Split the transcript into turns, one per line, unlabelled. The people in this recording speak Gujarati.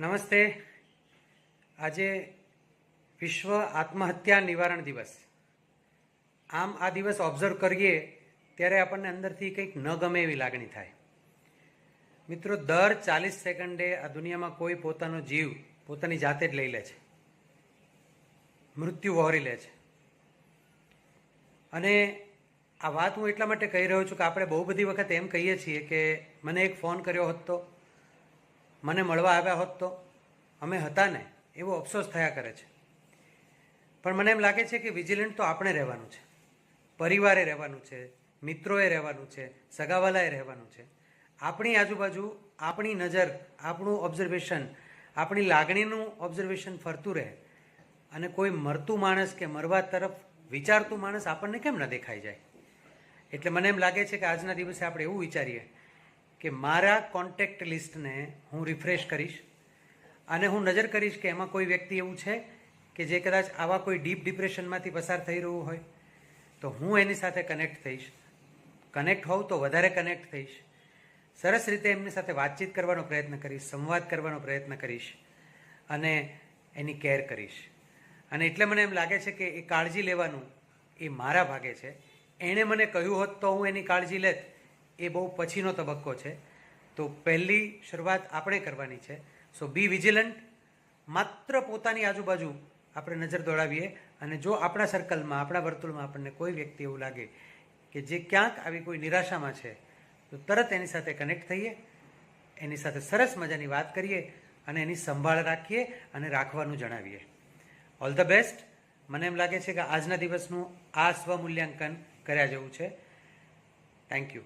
નમસ્તે. આજે વિશ્વ આત્મહત્યા નિવારણ દિવસ. આમ આ દિવસ ઓબ્ઝર્વ કરીએ ત્યારે આપણને અંદરથી કંઈક ન ગમે એવી લાગણી થાય. મિત્રો, દર ચાલીસ સેકન્ડે આ દુનિયામાં કોઈ પોતાનો જીવ પોતાની જાતે જ લઈ લે છે. મૃત્યુ વહોરી લે છે. અને આ વાત હું એટલા માટે કહી રહ્યો છું કે આપણે બહુ બધી વખત એમ કહીએ છીએ કે મને એક ફોન કર્યો હોત મને મળવા આવ્યા હોત તો અમે હતા ને, એવો અફસોસ થયા કરે છે. પણ મને એમ લાગે છે કે વિજિલન્ટ તો આપણે રહેવાનું છે. પરિવારે રહેવાનું છે, મિત્રોએ રહેવાનું છે, સગાવાલાએ રહેવાનું છે. આપણી આજુબાજુ, આપણી નજર, આપણું ઓબ્ઝર્વેશન આપણી લાગણીનું ઓબ્ઝર્વેશન ફરતું રહે. અને કોઈ મરતું માણસ કે મરવા તરફ વિચારતું માણસ આપણને કેમ ન દેખાઈ જાય? એટલે મને એમ લાગે છે કે આજના દિવસે આપણે એવું વિચારીએ કે મારા કોન્ટેક્ટ લિસ્ટને હું રિફ્રેશ કરીશ અને હું નજર કરીશ કે એમાં કોઈ વ્યક્તિ એવું છે કે જે કદાચ આવા કોઈ ડીપ ડિપ્રેશનમાંથી પસાર થઈ રહ્યું હોય, તો હું એની સાથે કનેક્ટ થઈશ. કનેક્ટ હોઉં તો વધારે કનેક્ટ થઈશ. સરસ રીતે એમની સાથે વાતચીત કરવાનો પ્રયત્ન કરીશ, સંવાદ કરવાનો પ્રયત્ન કરીશ અને એની કેર કરીશ. અને એટલે મને એમ લાગે છે કે એ કાળજી લેવાનું એ મારા ભાગે છે. એણે મને કહ્યું હોત તો હું એની કાળજી લેત. એ બહુ પછીનો તબક્કો છે. તો પહેલી શરૂઆત આપણે કરવાની છે. સો બી વિજિલન્ટ માત્ર પોતાની આજુબાજુ આપણે નજર દોડાવીએ અને જો આપણા સર્કલમાં આપણા વર્તુળમાં આપણને કોઈ વ્યક્તિ એવું લાગે કે જે ક્યાંક આવી કોઈ નિરાશામાં છે, તો તરત એની સાથે કનેક્ટ થઈએ, એની સાથે સરસ મજાની વાત કરીએ અને એની સંભાળ રાખીએ અને રાખવાનું જણાવીએ. ઓલ ધ બેસ્ટ મને એમ લાગે છે કે આજના દિવસનું આ સ્વમૂલ્યાંકન કર્યા જેવું છે. Thank you